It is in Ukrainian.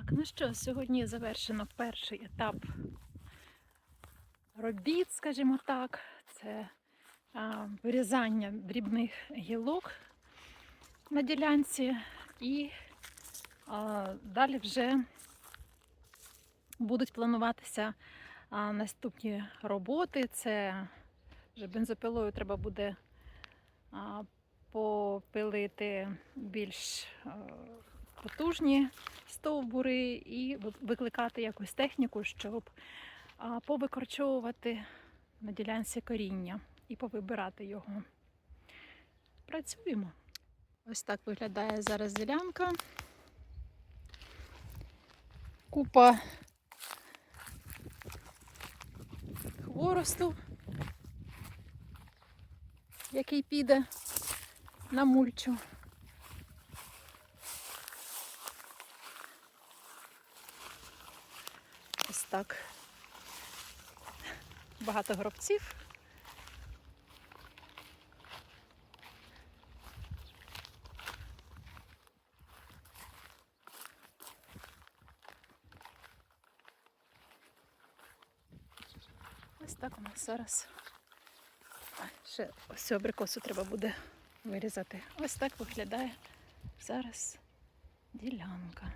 Так, ну що, сьогодні завершено перший етап робіт, скажімо так. Це а, вирізання дрібних гілок на ділянці, і а, далі вже будуть плануватися а, наступні роботи. Це вже бензопилою треба буде а, попилити більш а, потужні стовбури і викликати якусь техніку, щоб повикорчовувати на ділянці коріння і повибирати його. Працюємо. Ось так виглядає зараз ділянка. Купа хворосту, який піде на мульчу. Ось так. Багато гробців. Ось так у нас зараз. Ще ось абрикосу треба буде вирізати. Ось так виглядає зараз ділянка.